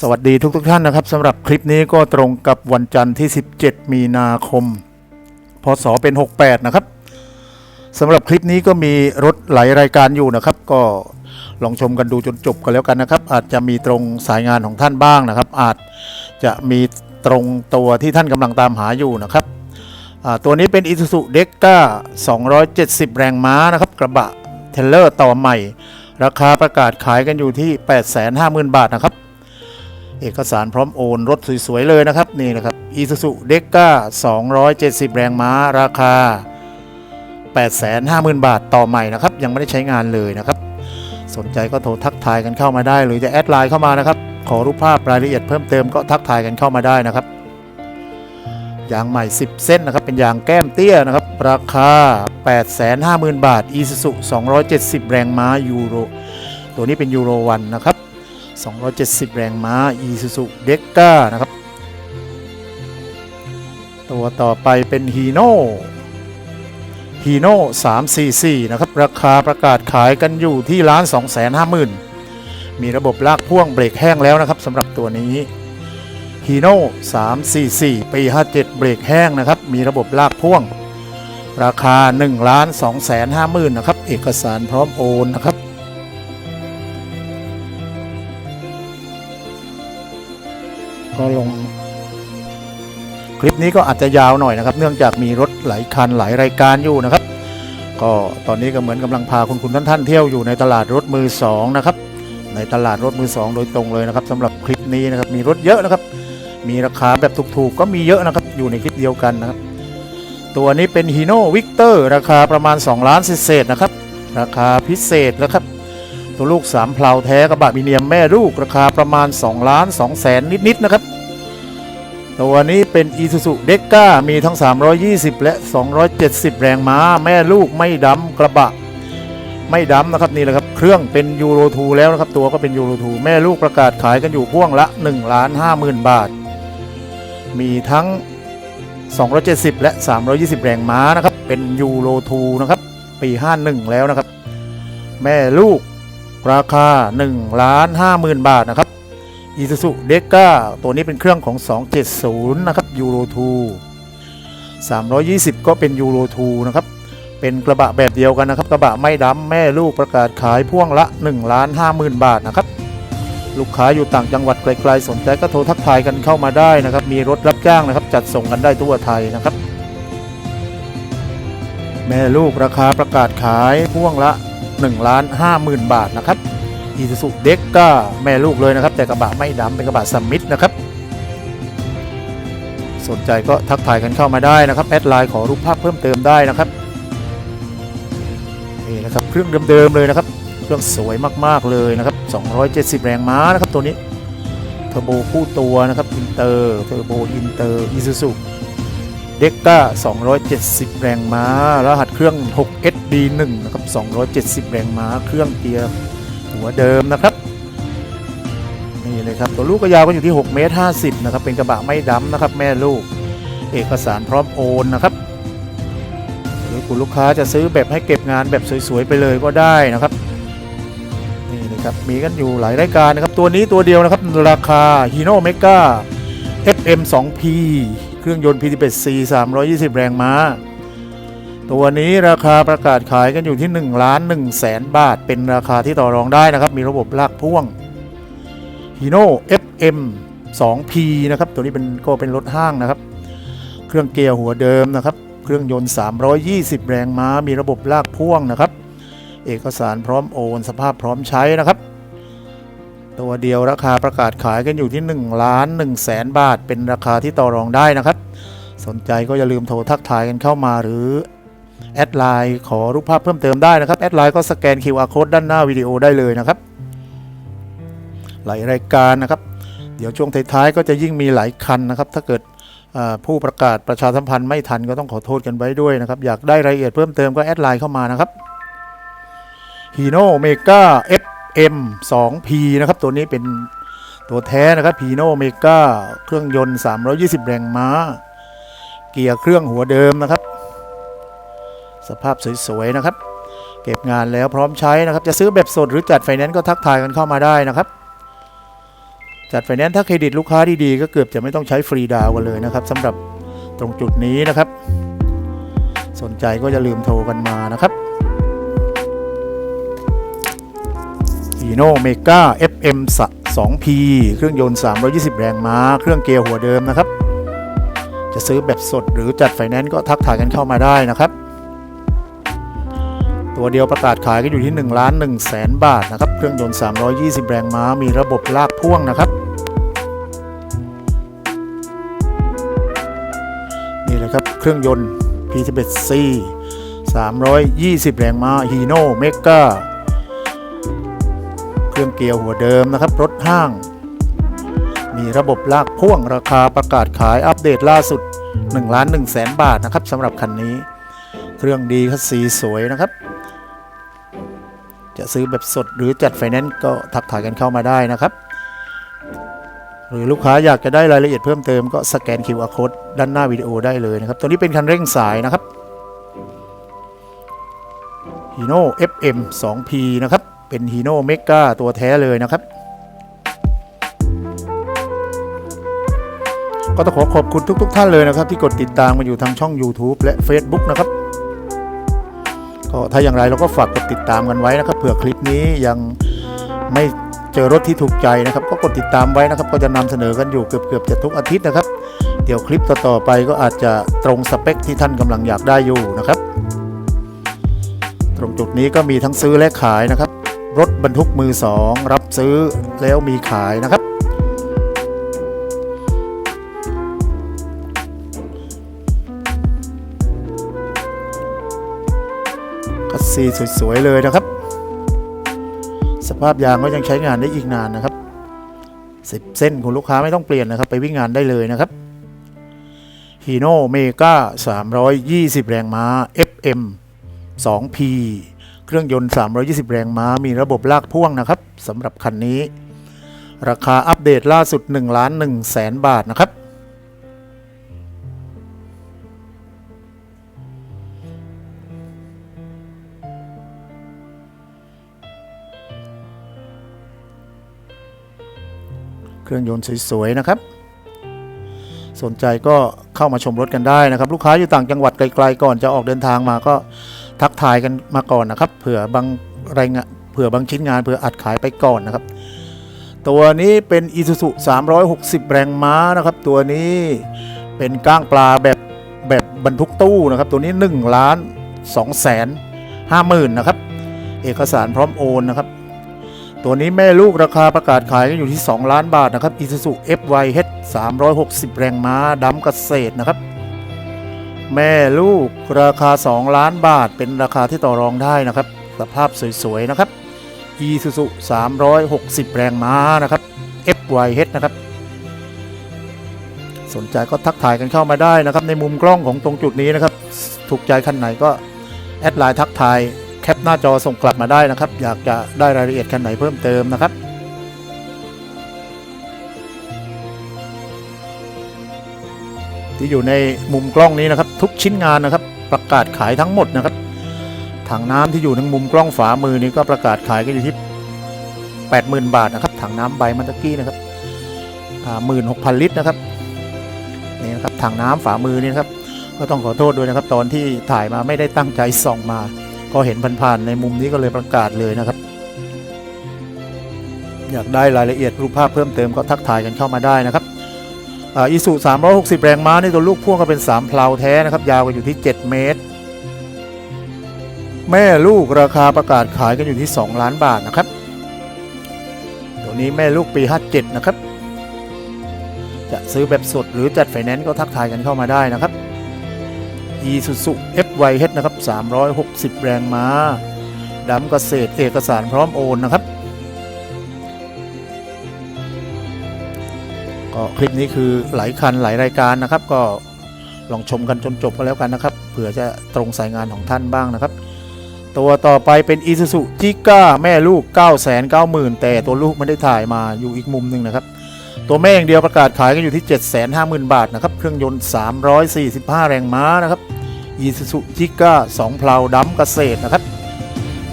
สวัสดีทุกทท่านนะครับสำหรับคลิปนี้ก็ตรงกับวันจันทร์ที่ 17 มีนาคม พศเป็น 68 นะครับสำหรับคลิปนี้ก็มีรถหลายรายการอยู่นะครับ ก็ลองชมกันดูจนจบกันแล้วกันนะครับ อาจจะมีตรงสายงานของท่านบ้างนะครับ อาจจะมีตรงตัวที่ท่านกำลังตามหาอยู่นะครับตัวนี้เป็น Isuzu d e c a 270 แรงม้านะครับ กระบะเทเลอร์ต่อใหม่ ราคาประกาศขายกันอยู่ที่ 850,000 บาทนะครับ เอกสารพร้อมโอนรถสวยๆเลยนะครับนี่นะครับ Isuzu d e c a 270 แรงม้าราคา 850,000 บาทต่อใหม่นะครับ ยังไม่ได้ใช้งานเลยนะครับ สนใจก็โทรทักทายกันเข้ามาได้ หรือจะแอดไลน์เข้ามานะครับ ขอรูปภาพรายละเอียดเพิ่มเติมก็ทักทายกันเข้ามาได้นะครับยางใหม่ 10 เส้นนะครับ เป็นยางแก้มเตี้ยนะครับ ราคา 850,000 บาท Isuzu 270 แรงม้ายูโร ตัวนี้เป็นยูโรวันนะครับ 270 แรงม้า Isuzu d e c a นะครับ ตัวต่อไปเป็น Hino Hino 344 นะครับ ราคาประกาศขายกันอยู่ที่ร้าน 250,000 มีระบบลากพ่วงเบรกแห้งแล้วนะครับสำหรับตัวนี้ Hino 344 ปี 57 เบรกแห้งนะครับ มีระบบลากพ่วง ราคา1ล้าน250,000นะครับ เอกสารพร้อมโอนนะครับ ก็ลง คลิปนี้ก็อาจจะยาวหน่อยนะครับ เนื่องจากมีรถหลายคันหลายรายการอยู่นะครับ ก็ตอนนี้ก็เหมือนกำลังพาคุณคุณท่านท่านเที่ยวอยู่ในตลาดรถมือสองนะครับ ในตลาดรถมือสองโดยตรงเลยนะครับสำหรับคลิปนี้นะครับมีรถเยอะนะครับ มีราคาแบบถูกๆก็มีเยอะนะครับ อยู่ในคลิปเดียวกันนะครับ ตัวนี้เป็น Hino Victor ราคาประมาณ2ล้านเศษนะครับ ราคาพิเศษนะครับ ตัวลูก3เพลาแท้กระบะมีเนียมแม่ลูกราคาประมาณ 2 ล้าน2แสนนิดๆนะครับ ตัวนี้เป็น Isuzu d e c a มีทั้ง 320 และ 270 แรงม้า แม่ลูกไม่ดำกระบะ ไม่ดำนะครับนี่แหละครับเครื่องเป็นยูโร2แล้วนะครับ ตัวก็เป็นยูโร2แม่ลูกประกาศขายกันอยู่พ่วงละ1ล้าน5หมื่นบาท มีทั้ง 270 และ 320 แรงม้านะครับเป็นยูโร2นะครับปี 51 แล้วนะครับ แม่ลูก ราคา1ล้าน5หมื่นบาทนะครับอีซูซูเดก้าตัวนี้เป็นเครื่องของ 270 นะครับยูโร2 320 ก็เป็นยูโร2นะครับ เป็นกระบะแบบเดียวกันนะครับ กระบะไม่ดำแม่ลูกประกาศขายพ่วงละ1ล้าน5หมื่นบาทนะครับ ลูกค้าอยู่ต่างจังหวัดไกลๆ สนใจก็โทรทักทายกันเข้ามาได้นะครับ มีรถรับจ้างนะครับ จัดส่งกันได้ทั่วไทยนะครับ แม่ลูกราคาประกาศขายพ่วงละ 1ล้าน5หมื่นบาทนะครับอีซูซูเด็กก็แม่ลูกเลยนะครับ แต่กระบะไม่ดำเป็นกระบะซัมมิตนะครับ สนใจก็ทักทายกันเข้ามาได้นะครับแอดไลน์ขอรูปภาพเพิ่มเติมได้นะครับนี่นะครับเครื่องเดิมๆเลยนะครับเครื่องสวยมากๆเลยนะครับ 270 แรงม้านะครับตัวนี้เทอร์โบคู่ตัวนะครับอินเตอร์เทอร์โบอินเตอร์อีซูซู เด็กก้า270 แรงม้า รหัสเครื่อง 6SD1 นะครับ 270 แรงม้า เครื่องเกียร์หัวเดิมนะครับ นี่เลยครับ ตัวลูกก็ยาวก็อยู่ที่6เมตร50 นะครับ เป็นกระบะไม่ดำนะครับ แม่ลูก เอกสารพร้อมโอนนะครับ หรือคุณลูกค้าจะซื้อแบบให้เก็บงานแบบสวยๆ ไปเลยก็ได้นะครับ นี่เลยครับ มีกันอยู่หลายรายการนะครับ ตัวนี้ตัวเดียวนะครับ ราคา Hino Mega FM 2P เครื่องยนต์ P11C 320 แรงม้า ตัวนี้ราคาประกาศขายกันอยู่ที่1ล้าน1แสนบาท เป็นราคาที่ต่อรองได้นะครับ มีระบบลากพ่วง Hino FM 2P นะครับ ตัวนี้เป็นก็เป็นรถห้างนะครับ เครื่องเกียร์หัวเดิมนะครับ เครื่องยนต์ 320 แรงม้า มีระบบลากพ่วงนะครับ เอกสารพร้อมโอน สภาพพร้อมใช้นะครับ ตัวเดียวราคาประกาศขายกันอยู่ที่1ล้าน1แสนบาท เป็นราคาที่ต่อรองได้นะครับ สนใจก็อย่าลืมโทรทักทายกันเข้ามาหรือแอดไลน์ขอรูปภาพเพิ่มเติมได้นะครับแอดไลน์ก็สแกน QR code ด้านหน้าวิดีโอได้เลยนะครับหลายรายการนะครับ เดี๋ยวช่วงท้ายๆก็จะยิ่งมีหลายคันนะครับ ถ้าเกิดผู้ประกาศประชาสัมพันธ์ไม่ทันก็ต้องขอโทษกันไว้ด้วยนะครับ อยากได้รายละเอียดเพิ่มเติมก็แอดไลน์เข้ามานะครับ Hino Mega FM M2P นะครับตัวนี้เป็นตัวแท้นะครับ Hino Mega เครื่องยนต์ 320 แรงม้า เกียร์เครื่องหัวเดิมนะครับ สภาพสวยๆนะครับ เก็บงานแล้วพร้อมใช้นะครับ จะซื้อแบบสดหรือจัดไฟแนนซ์ก็ทักทายกันเข้ามาได้นะครับ จัดไฟแนนซ์ถ้าเครดิตลูกค้าดีๆ ก็เกือบจะไม่ต้องใช้ฟรีดาวกันเลยนะครับสำหรับตรงจุดนี้นะครับ สนใจก็อย่าลืมโทรกันมานะครับ e n o Mega FM 2P เครื่องยนต์ 320 แรงม้า เครื่องเกียร์หัวเดิมนะครับ จะซื้อแบบสดหรือจัดไฟแนนซ์ก็ทักทายกันเข้ามาได้นะครับ ตัวเดียวประกาศขายก็อยู่ที่1ล้าน1แสนบาทนะครับ เครื่องยนต์ 320 แรงม้า มีระบบลากพ่วงนะครับนี่แหละครับเครื่องยนต์ P11C 320 แรงม้า Hino Mega เครื่องเกียร์หัวเดิมนะครับ รถห้าง มีระบบลากพ่วงราคาประกาศขายอัปเดตล่าสุด1ล้าน1แสนบาทนะครับสำหรับคันนี้ เครื่องดีคัสสีสวยนะครับ จะซื้อแบบสดหรือจัดไฟแนนซ์ก็ทักทายกันเข้ามาได้นะครับ หรือลูกค้าอยากจะได้รายละเอียดเพิ่มเติมก็สแกน QR code ด้านหน้าวิดีโอได้เลยนะครับ ตัวนี้เป็นคันเร่งสายนะครับ Hino FM 2P นะครับ เป็น Hino Mega ตัวแท้เลยนะครับ ก็ต้องขอขอบคุณทุกๆท่านเลยนะครับ ที่กดติดตามมาอยู่ทางช่อง YouTube และ Facebook นะครับ ก็ถ้าอย่างไรเราก็ฝากกดติดตามกันไว้นะครับเผื่อคลิปนี้ยังไม่เจอรถที่ถูกใจนะครับ ก็กดติดตามไว้นะครับ ก็จะนำเสนอกันอยู่เกือบๆจะทุกอาทิตย์นะครับ เดี๋ยวคลิปต่อๆไปก็อาจจะตรงสเปคที่ท่านกำลังอยากได้อยู่นะครับ ตรงจุดนี้ก็มีทั้งซื้อและขายนะครับ รถบรรทุกมือสองรับซื้อแล้วมีขายนะครับ คัสซีสวย ๆ เลยนะครับ สภาพยางก็ยังใช้งานได้อีกนานนะครับ10เส้นคุณลูกค้าไม่ต้องเปลี่ยนนะครับ ไปวิ่งงานได้เลยนะครับ Hino Mega 320 แรงม้า FM 2P เครื่องยนต์ 320 แรงม้า มีระบบลากพ่วงนะครับสำหรับคันนี้ ราคาอัปเดตล่าสุด1ล้าน1แสนบาทนะครับ เครื่องยนต์สวยๆนะครับสนใจก็เข้ามาชมรถกันได้นะครับ ลูกค้าอยู่ต่างจังหวัดไกลๆก่อนจะออกเดินทางมาก็ ทักทายกันมาก่อนนะครับ เผื่อบางรายงานเผื่อบางชิ้นงานเผื่ออัดขายไปก่อนนะครับ ตัวนี้เป็น Isuzu 360 แรงม้านะครับ ตัวนี้เป็นก้างปลาแบบแบบบรรทุกตู้นะครับ ตัวนี้1ล้าน2แสน5หมื่นนะครับ เอกสารพร้อมโอนนะครับ ตัวนี้แม่ลูกราคาประกาศขายกันอยู่ที่ 2 ล้านบาทนะครับ Isuzu FYH 360 แรงม้าดำเกษตรนะครับ แม่ลูกราคา 2 ล้านบาท เป็นราคาที่ต่อรองได้นะครับ สภาพสวยๆ นะครับ Isuzu 360 แรงม้านะครับ FYH นะครับ สนใจก็ทักทายกันเข้ามาได้นะครับ ในมุมกล้องของตรงจุดนี้นะครับ ถูกใจคันไหนก็ แอดไลน์ทักทาย แคปหน้าจอส่งกลับมาได้นะครับ อยากจะได้รายละเอียดคันไหนเพิ่มเติมนะครับ ที่อยู่ในมุมกล้องนี้นะครับ ทุกชิ้นงานนะครับ ประกาศขายทั้งหมดนะครับถังน้ำที่อยู่ในมุมกล้องฝามือนี้ก็ประกาศขายกันอยู่ที่ 80,000 บาทนะครับถังน้ำใบมันตะกี้นะครับหมื่นหกพันลิตรนะครับนี่นะครับถังน้ำฝามือนี่นะครับก็ต้องขอโทษด้วยนะครับ ตอนที่ถ่ายมาไม่ได้ตั้งใจส่องมา ก็เห็นผ่านๆในมุมนี้ก็เลยประกาศเลยนะครับ อยากได้รายละเอียดรูปภาพเพิ่มเติมก็ทักทายกันเข้ามาได้นะครับ อีสุ360 แรงม้านี่ตัวลูกพ่วงก็เป็น 3 เพลาแท้นะครับ ยาวกันอยู่ที่ 7 เมตร แม่ลูกราคาประกาศขายกันอยู่ที่ 2 ล้านบาทนะครับ ตัวนี้แม่ลูกปี 57 นะครับ จะซื้อแบบสดหรือจัดไฟแนนซ์ก็ทักทายกันเข้ามาได้นะครับ Isuzu FYH นะครับ 360 แรงม้าดำเกษตรเอกสารพร้อมโอนนะครับ ก็คลิปนี้คือหลายคันหลายรายการนะครับ ก็ลองชมกันจนจบก็แล้วกันนะครับเผื่อจะตรงสายงานของท่านบ้างนะครับ ตัวต่อไปเป็น Isuzu g i g a แม่ลูก 990,000 แต่ตัวลูกไม่ได้ถ่ายมาอยู่อีกมุมหนึ่งนะครับ ตัวแม่อย่างเดียวประกาศขายกันอยู่ที่ 750,000 บาทนะครับ เครื่องยนต์ 345 แรงม้านะครับ Isuzu g i g a 2เพลาดำเกษตรนะครับ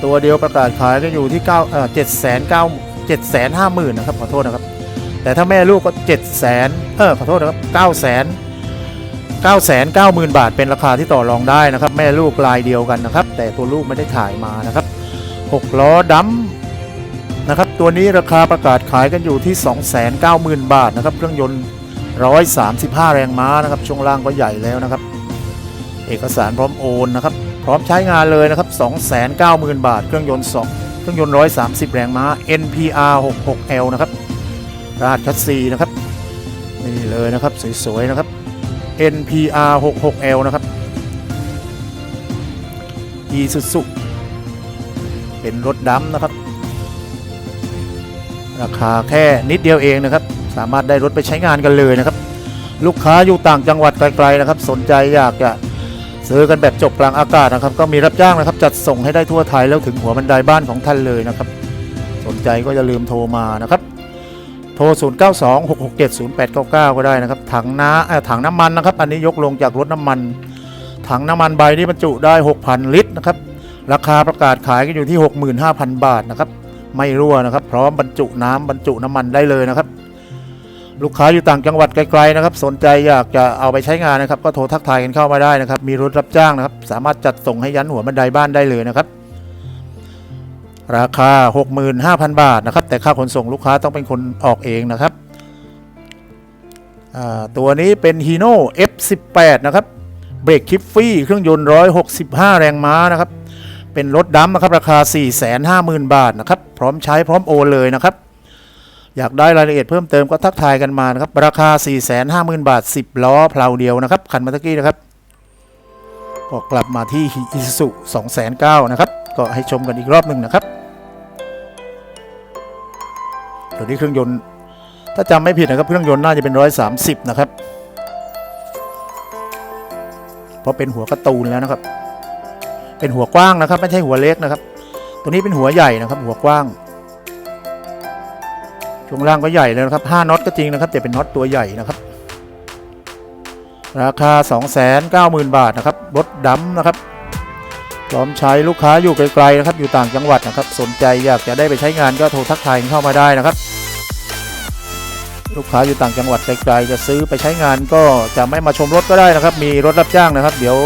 ตัวเดียวประกาศขายกันอยู่ที่9เอ่อ7 9 750,000นะครับขอโทษนะครับ แต่ถ้าแม่ลูกก็7 0 0 0 0เออขอโทษนะครับ9 0 0 0 0 9 9 0 0 0 0 บาท เป็นราคาที่ต่อรองได้นะครับ แม่ลูกลายเดียวกันนะครับ แต่ตัวลูกไม่ได้ถ่ายมานะครับ6ล้อดัมนะครับ ตัวนี้ราคาประกาศขายกันอยู่ที่ 290,000 บาทนะครับ เครื่องยนต์ 135 แรงม้านะครับ ช่วงล่างก็ใหญ่แล้วนะครับ เอกสารพร้อมโอนนะครับ พร้อมใช้งานเลยนะครับ 290,000 บาท เครื่องยนต์2เครื่องยนต์ 130 แรงม้า NPR 66L นะครับ รหัสคัสซีนะครับ นี่เลยนะครับ สวย ๆ นะครับ NPR 66L นะครับ Isuzu เป็นรถดำนะครับ ราคาแค่นิดเดียวเองนะครับ สามารถได้รถไปใช้งานกันเลยนะครับ ลูกค้าอยู่ต่างจังหวัดไกลๆนะครับ สนใจอยากจะซื้อกันแบบจบกลางอากาศนะครับ ก็มีรับจ้างนะครับ จัดส่งให้ได้ทั่วไทยแล้วถึงหัวบันไดบ้านของท่านเลยนะครับ สนใจก็อย่าลืมโทรมานะครับ โทร 0 9 2 6 6 7 0 8 9 9 ก็ได้นะครับ ถังน้าเอ่อถังน้ำมันนะครับ อันนี้ยกลงจากรถน้ำมัน ถังน้ำมันใบนี้บรรจุได้ 6,000 ลิตรนะครับ ราคาประกาศขายก็อยู่ที่ 65,000 บาทนะครับ ไม่รั่วนะครับ พร้อมบรรจุน้ำบรรจุน้ำมันได้เลยนะครับ ลูกค้าอยู่ต่างจังหวัดไกลๆนะครับ สนใจอยากจะเอาไปใช้งานนะครับ ก็โทรทักทายกันเข้ามาได้นะครับ มีรถรับจ้างนะครับ สามารถจัดส่งให้ยันหัวบันไดบ้านได้เลยนะครับ ราคา 65,000 บาทนะครับ แต่ค่าขนส่งลูกค้าต้องเป็นคนออกเองนะครับ ตัวนี้เป็น Hino F18 นะครับ เบรกคิฟฟี่เครื่องยนต์ 165 แรงม้านะครับ เป็นรถดำนะครับ ราคา 450,000 บาทนะครับ พร้อมใช้พร้อมโอนเลยนะครับ อยากได้รายละเอียดเพิ่มเติมก็ทักทายกันมานะครับ ราคา 450,000 บาท 10 ล้อเพลาเดียวนะครับ คันมาตะกี้นะครับ ก็กลับมาที่ Isuzu 209,000นะครับก็ให้ชมกันอีกรอบหนึ่งนะครับ ตัวนี้เครื่องยนต์ ถ้าจำไม่ผิดนะครับเครื่องยนต์น่าจะเป็น 130 นะครับ เพราะเป็นหัวกร์ตูนแล้วนะครับ เป็นหัวกว้างนะครับ ไม่ใช่หัวเล็กนะครับ ตัวนี้เป็นหัวใหญ่นะครับ หัวกว้างช่วงล่างก็ใหญ่เลยนะครับ5น็อตก็จริงนะครับแต่เป็นน็อตตัวใหญ่นะครับ ราคา 290,000 บาทนะครับรถดำนะครับ พร้อมใช้ลูกค้าอยู่ไกลๆนะครับอยู่ต่างจังหวัดนะครับ สนใจอยากจะได้ไปใช้งานก็โทรทักทายเข้ามาได้นะครับ ลูกค้าอยู่ต่างจังหวัดไกลๆจะซื้อไปใช้งานก็จะไม่มาชมรถก็ได้นะครับ มีรถรับจ้างนะครับ เดี๋ยว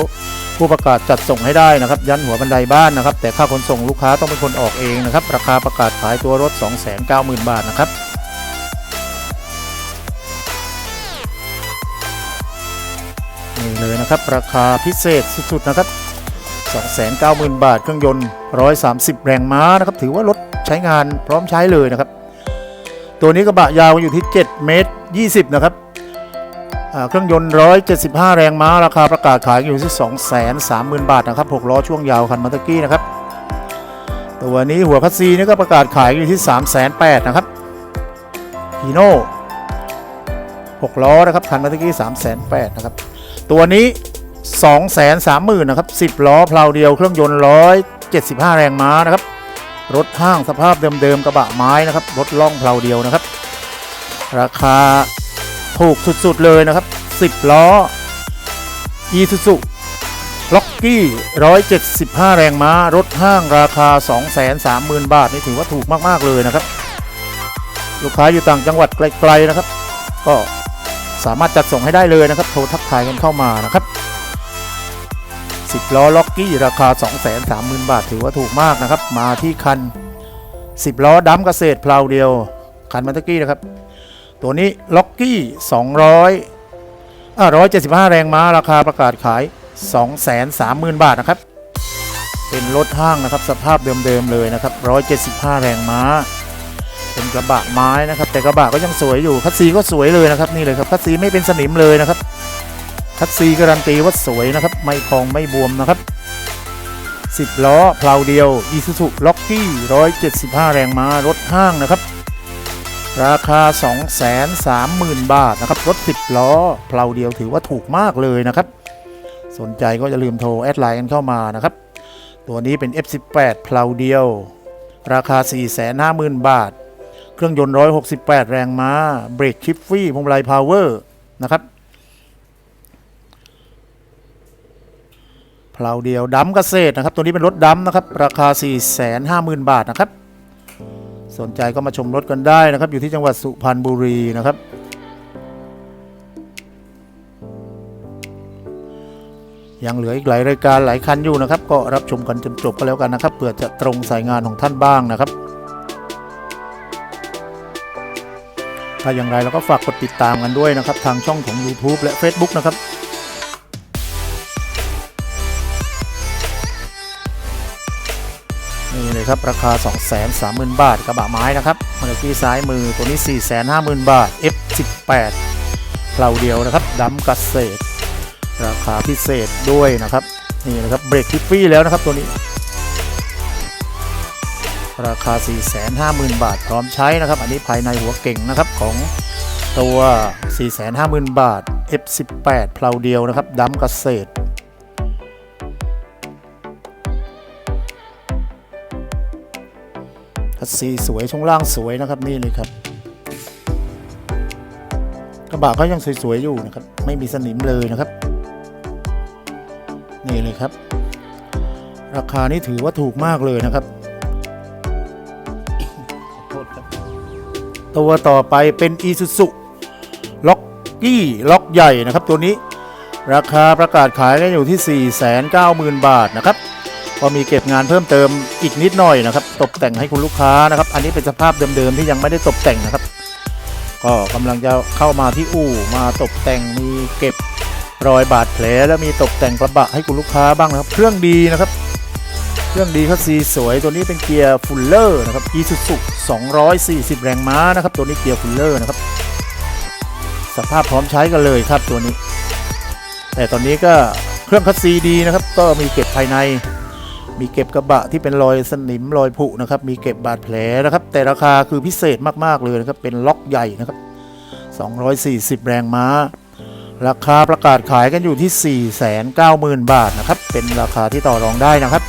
ผู้ประกาศจัดส่งให้ได้นะครับ ยันหัวบันไดบ้านนะครับ แต่ค่าขนส่งลูกค้าต้องเป็นคนออกเองนะครับ ราคาประกาศขายตัวรถ 290,000 บาทนะครับนี่เลยนะครับ ราคาพิเศษสุดๆนะครับ 290,000 บาท เครื่องยนต์ 130 แรงม้านะครับ ถือว่ารถใช้งานพร้อมใช้เลยนะครับ ตัวนี้กระบะยาวอยู่ที่ 7 เมตร 20 นะครับ เครื่องยนต์ 175 แรงม้า ราคาประกาศขายอยู่ที่ 230,000 บาทนะครับ 6 ล้อช่วงยาวคันมาตะกี้นะครับ ตัวนี้หัวคัสซีนี่ก็ประกาศขายอยู่ที่ 308,000นะครับฮีโน่6ล้อนะครับคันมาตะกี้308,000นะครับ ตัวนี้ 230,000นะครับ10 ล้อเพลาเดียวเครื่องยนต์ 175 แรงม้านะครับ รถห้างสภาพเดิมๆกระบะไม้นะครับ รถล่องเพลาเดียวนะครับ ราคาถูกสุดๆเลยนะครับ 10 ล้อ Isuzu ล็อกกี้ 175 แรงม้า รถห้างราคา 230,000 บาท นี่ถือว่าถูกมากๆเลยนะครับ ลูกค้าอยู่ต่างจังหวัดไกลๆนะครับ ก็สามารถจัดส่งให้ได้เลยนะครับ โทรทักทายกันเข้ามานะครับ 10 ล้อล็อกกี้ราคา 230,000 บาท ถือว่าถูกมากนะครับ มาที่คัน 10 ล้อดัมเกษตรเพลาเดียว คันมันตะกี้นะครับ ตัวนี้ล็อกกี้ 200อ่า175 แรงม้าราคาประกาศขาย 230,000 บาทนะครับ เป็นรถห้างนะครับสภาพเดิมๆเลยนะครับ 175 แรงม้า เป็นกระบะไม้นะครับ แต่กระบะก็ยังสวยอยู่คัสซีก็สวยเลยนะครับนี่เลยครับคัสซีไม่เป็นสนิมเลยนะครับ คัสซีการันตีว่าสวยนะครับ ไม่พองไม่บวมนะครับ 10 ล้อเพลาเดียว Isuzu Locky 175 แรงม้ารถห้างนะครับ ราคา 230,000 บาทนะครับ รถ 10 ล้อเพลาเดียวถือว่าถูกมากเลยนะครับ สนใจก็อย่าลืมโทรแอดไลน์กันเข้ามานะครับ ตัวนี้เป็น F18 เพลาเดียว ราคา 450,000 บาท เครื่องยนต์ 168 แรงม้า เบรกคิฟฟี่พวงมาลัยพาวเวอร์นะครับ เพลาเดียวดัมเกษตรนะครับ ตัวนี้เป็นรถดัมนะครับ ราคา 450,000 บาทนะครับ สนใจก็มาชมรถกันได้นะครับ อยู่ที่จังหวัดสุพรรณบุรีนะครับ ยังเหลืออีกหลายรายการหลายคันอยู่นะครับ ก็รับชมกันจนจบก็แล้วกันนะครับเผื่อจะตรงสายงานของท่านบ้างนะครับถ้าอย่างไรเราก็ฝากกดติดตามกันด้วยนะครับ ทางช่องของ YouTube และ Facebook นะครับ ครับราคา 230,000 บาทกระบะไม้นะครับเมื่อกี้ซ้ายมือตัวนี้ 450,000 บาท F18 เพลาเดียวนะครับดำเกษตรราคาพิเศษด้วยนะครับนี่นะครับเบรกทิฟฟี่แล้วนะครับตัวนี้ ราคา 450,000 บาทพร้อมใช้นะครับ อันนี้ภายในหัวเก่งนะครับของตัว 450,000 บาท F18 เพลาเดียวนะครับดำเกษตรคั สซีสวยช่วงล่างสวยนะครับนี่เลยครับกระบะก็ยังสวยๆอยู่นะครับ ไม่มีสนิมเลยนะครับ นี่เลยครับ ราคานี่ถือว่าถูกมากเลยนะครับขอโทษครับตัวต่อไปเป็น i s u z u ล็อกกี้ล็อกใหญ่นะครับตัวนี้ ราคาประกาศขายกันอยู่ที่ 490,000 บาทนะครับ ก็มีเก็บงานเพิ่มเติมอีกนิดหน่อยนะครับ ตกแต่งให้คุณลูกค้านะครับ อันนี้เป็นสภาพเดิมๆที่ยังไม่ได้ตกแต่งนะครับ ก็กำลังจะเข้ามาที่อู่มาตกแต่งมีเก็บรอยบาดแผลแล้วมีตกแต่งกระบะให้คุณลูกค้าบ้างนะครับ เครื่องดีนะครับ เครื่องดีคัสซีสวยตัวนี้เป็นเกียร์ฟูลเลอร์นะครับ Isuzu 240 แรงม้านะครับ ตัวนี้เกียร์ฟูลเลอร์นะครับสภาพพร้อมใช้กันเลยครับตัวนี้ แต่ตอนนี้ก็เครื่องคัสซีดีนะครับ ก็มีเก็บภายใน มีเก็บกระบะที่เป็นรอยสนิมรอยผุนะครับ มีเก็บบาดแผลนะครับ แต่ราคาคือพิเศษมากๆเลยนะครับ เป็นล็อกใหญ่นะครับ 240 แรงม้า ราคาประกาศขายกันอยู่ที่ 490,000 บาทนะครับ เป็นราคาที่ต่อรองได้นะครับ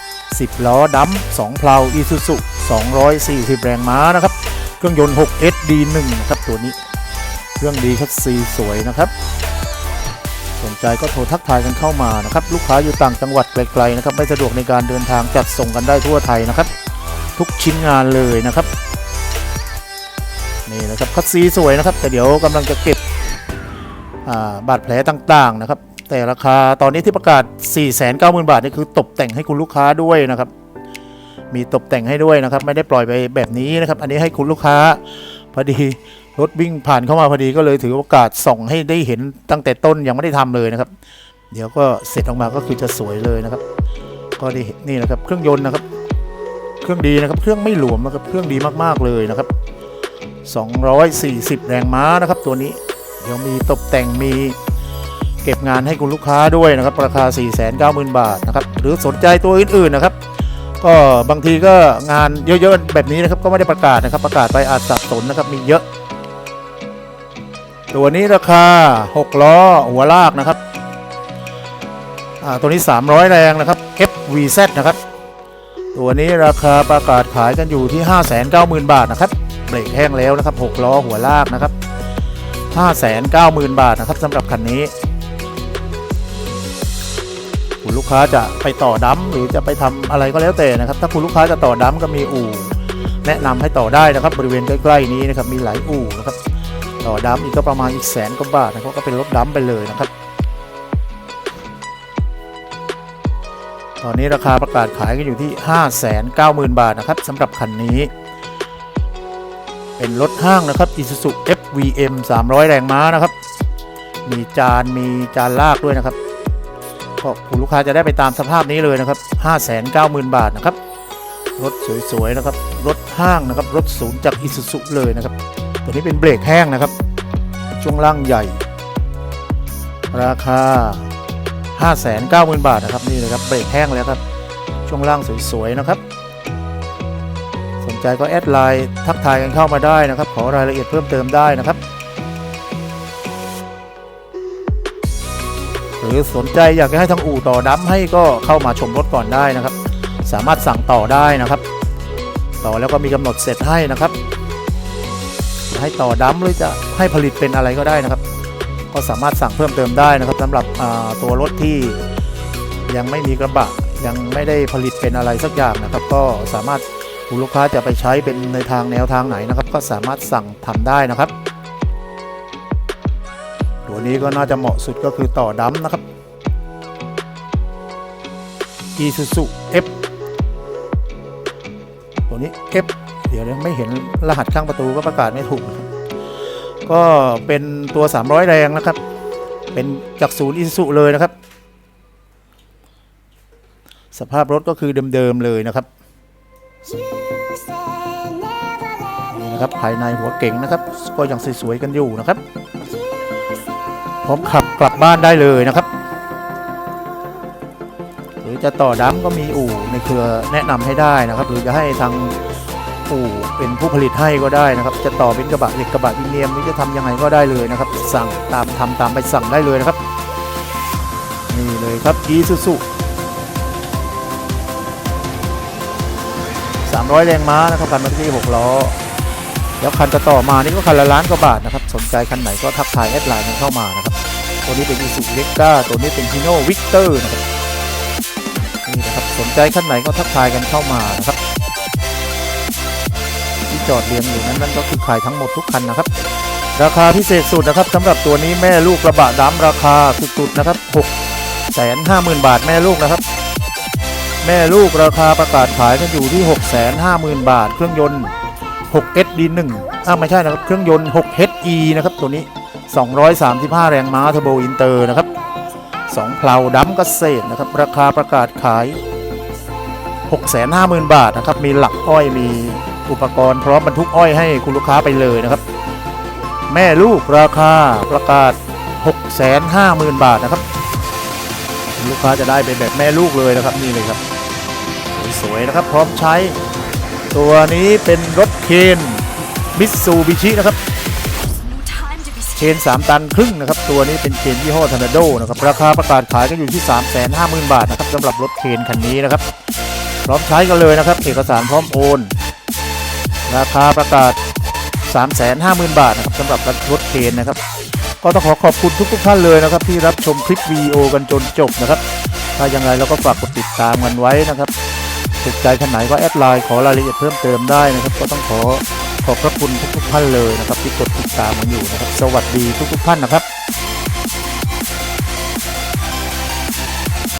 10 ล้อดัม2เพลาอีซูซุ240 แรงม้านะครับ เครื่องยนต์ 6 SD1 นะครับตัวนี้ เครื่องดีคัสซีสวยนะครับ สนใจก็โทรทักทายกันเข้ามานะครับ ลูกค้าอยู่ต่างจังหวัดไกลๆนะครับ ไม่สะดวกในการเดินทางจัดส่งกันได้ทั่วไทยนะครับ ทุกชิ้นงานเลยนะครับ นี่นะครับคัสซีสวยนะครับ แต่เดี๋ยวกำลังจะเก็บาบาดแผลต่างๆนะครับ แต่ราคาตอนนี้ที่ประกาศ 490,000 บาทนี่คือตกแต่งให้คุณลูกค้าด้วยนะครับ มีตกแต่งให้ด้วยนะครับ ไม่ได้ปล่อยไปแบบนี้นะครับ อันนี้ให้คุณลูกค้าพอดี รถวิ่งผ่านเข้ามาพอดีก็เลยถือโอกาสส่องให้ได้เห็นตั้งแต่ต้นยังไม่ได้ทำเลยนะครับ เดี๋ยวก็เสร็จออกมาก็คือจะสวยเลยนะครับ ก็ได้เห็นนี่นะครับ เครื่องยนต์นะครับ เครื่องดีนะครับ เครื่องไม่หลวมนะครับ เครื่องดีมากๆเลยนะครับ 240 แรงม้านะครับ ตัวนี้เดี๋ยวมีตกแต่งมีเก็บงานให้คุณลูกค้าด้วยนะครับ ราคา 490,000 บาทนะครับ หรือสนใจตัวอื่นๆนะครับ ก็บางทีก็งานเยอะๆแบบนี้นะครับก็ไม่ได้ประกาศนะครับ ประกาศไปอาจสับสนนะครับมีเยอะ ตัวนี้ราคา 6 ล้อ หัวลากนะครับอ่าตัวนี้ 300 แรงนะครับ FVZ นะครับ ตัวนี้ราคาประกาศขายกันอยู่ที่ 590,000 บาทนะครับเบรกแห้งแล้วนะครับ 6 ล้อหัวลากนะครับ 590,000 บาทนะครับสำหรับคันนี้คุณลูกค้าจะไปต่อดัมหรือจะไปทำอะไรก็แล้วแต่นะครับ ถ้าคุณลูกค้าจะต่อดัมก็มีอู่ แนะนำให้ต่อได้นะครับ บริเวณใกล้ๆนี้นะครับมีหลายอู่นะครับ ต่อดัมอีกก็ประมาณอีกแสนกว่าบาทนะครับก็เป็นรถดัมไปเลยนะครับ ตอนนี้ราคาประกาศขายกันอยู่ที่ 590,000 บาทนะครับสำหรับคันนี้ เป็นรถห้างนะครับ Isuzu FVM 300 แรงม้านะครับ มีจานมีจานลากด้วยนะครับก็คุณลูกค้าจะได้ไปตามสภาพนี้เลยนะครับ 590,000 บาทนะครับรถสวยๆนะครับ รถห้างนะครับ รถศูนย์จาก Isuzu เลยนะครับ ตัวนี้เป็นเบรกแห้งนะครับ ช่วงล่างใหญ่ ราคา 590,000 บาทนะครับนี่เลยครับเบรกแห้งแล้วครับ ช่วงล่างสวยๆนะครับ สนใจก็แอดไลน์ทักทายกันเข้ามาได้นะครับ ขอรายละเอียดเพิ่มเติมได้นะครับ หรือสนใจอยากจะให้ทางอู่ต่อดั้มให้ก็เข้ามาชมรถก่อนได้นะครับ สามารถสั่งต่อได้นะครับ ต่อแล้วก็มีกำหนดเสร็จให้นะครับ ให้ต่อดั้มหรือจะให้ผลิตเป็นอะไรก็ได้นะครับ ก็สามารถสั่งเพิ่มเติมได้นะครับสำหรับตัวรถที่ยังไม่มีกระบะยังไม่ได้ผลิตเป็นอะไรสักอย่างนะครับ ก็สามารถคุณลูกค้าจะไปใช้เป็นในทางแนวทางไหนนะครับ ก็สามารถสั่งทำได้นะครับ ตัวนี้ก็น่าจะเหมาะสุดก็คือต่อดัมนะครับ Isuzu F ตัวนี้ F เดี๋ยวไม่เห็นรหัสข้างประตูก็ประกาศไม่ถูกนะครับก็เป็นตัว 300 แรงนะครับ เป็นจากศูนย์ Isuzu เลยนะครับ สภาพรถก็คือเดิมๆเลยนะครับนี่นะครับภายในหัวเก่งนะครับ ก็ยังสวยๆกันอยู่นะครับ พร้อมขับกลับบ้านได้เลยนะครับ หรือจะต่อดัมก็มีอู่ในเครือแนะนำให้ได้นะครับ หรือจะให้ทาง อู่เป็นผู้ผลิตให้ก็ได้นะครับ จะต่อเป็นกระบะเหล็กกระบะอินเนียมหรือจะทำยังไงก็ได้เลยนะครับ สั่งตามทำตามไปสั่งได้เลยนะครับ นี่เลยครับ Isuzu 300แรงม้านะครับคันเมื่อกี้6ล้อแล้วคันจะต่อมานี่ก็คันละล้านกว่าบาทนะครับ สนใจคันไหนก็ทักทายแอดไลน์กันเข้ามานะครับ ตัวนี้เป็น i s u z u l e g a ตัวนี้เป็น Hino Victor นะครับนี่นะครับสนใจคันไหนก็ทักทายกันเข้ามานะครับ จอดเรียงอยู่นั้นนั่นก็คือขายทั้งหมดทุกคันนะครับ ราคาพิเศษสุดนะครับสำหรับตัวนี้แม่ลูกกระบะดำราคาสุดๆนะครับ6 5 0 0 0 0บาทแม่ลูกนะครับ แม่ลูกราคาประกาศขายกันอยู่ที่650,000บาท เครื่องยนต์ 6SD1 อ้าไม่ใช่นะครับ เครื่องยนต์ 6HE นะครับ ตัวนี้ 235 แรงม้าเทอร์โบอินเตอร์นะครับ2เพลาดัมเกษตรนะครับ ราคาประกาศขาย 650,000 บาทนะครับ มีหลักอ้อยมี อุปกรณ์พร้อมบรรทุกอ้อยให้คุณลูกค้าไปเลยนะครับ แม่ลูกราคาประกาศ 650,000 บาทนะครับ ลูกค้าจะได้เป็นแบบแม่ลูกเลยนะครับนี่เลยครับ สวยๆนะครับพร้อมใช้ ตัวนี้เป็นรถเคนมิตซูบิชินะครับเคน3 ตันครึ่งนะครับ ตัวนี้เป็นเคนยี่ห้อทอร์นาโดนะครับ ราคาประกาศขายกันอยู่ที่ 3 5 0 0 0 0 บาทนะครับสำหรับรถเคนคันนี้นะครับ พร้อมใช้กันเลยนะครับ เอกสารพร้อมโอน ราคาประกาศ 3 5 0 0 0 0 บาทนะครับสำหรับรถเคนนะครับ ก็ต้องขอขอบคุณทุกๆท่านเลยนะครับ ที่รับชมคลิปวีโอกันจนจบนะครับ ถ้ายังไงเราก็ฝากกดติดตามกันไว้นะครับถูกใจท่านไหนก็แอดไลน์ขอรายละเอียดเพิ่มเติมได้นะครับ ก็ต้องขอขอบพระคุณทุกๆท่านเลยนะครับ ที่กดติดตามกันอยู่นะครับ สวัสดีทุกๆท่านนะครับ